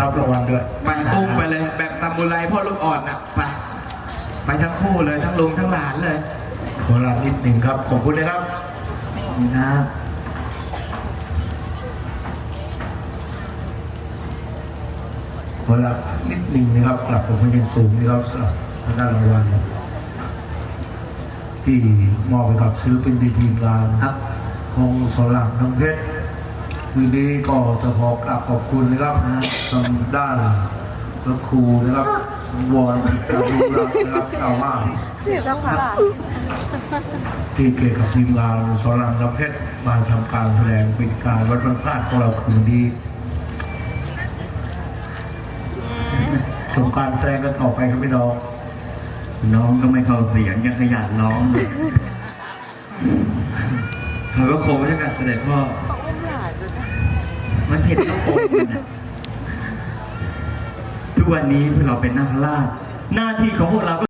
รับรางวัลด้วยไปตุ้มไปเลย แบบซามูไรพ่อลูกอ่อนอะไปไปทั้งคู่เลยทั้งลุงทั้งหลานเลยขอลานิดหนึ่งครับขอบคุณนะครับครับขอลาสักนิดหนึ่งนะครับกลับผมเป็นอย่างสูงนะครับสำหรับทางด้านรางวัลที่มอบให้กับศิลปินดีทีมงานครับของสลังน้ำเพชร คืนนี้ก็จะขอกราบขอบคุณนะครับทางด้านพระครูนะครับสมวรการรู้รักนะครับกล่าว่าที่เกี่ยวกับทีมงานสรามน้ำเพชรมาทำการแสดงเป็นการวัดวันพลาดของเราคืนนี้ชมการแสดงกันต่อไปครับพี่น้อง น้องก็ไม่เข้าเสียงยังขยันร้องเลยถอยพระโคมให้กับเสด็จพ่อ มันเผ็ดลูกอมมันน่ะทุกวันนี้พวกเราเป็นนาคราช หน้าที่ของพวกเราก็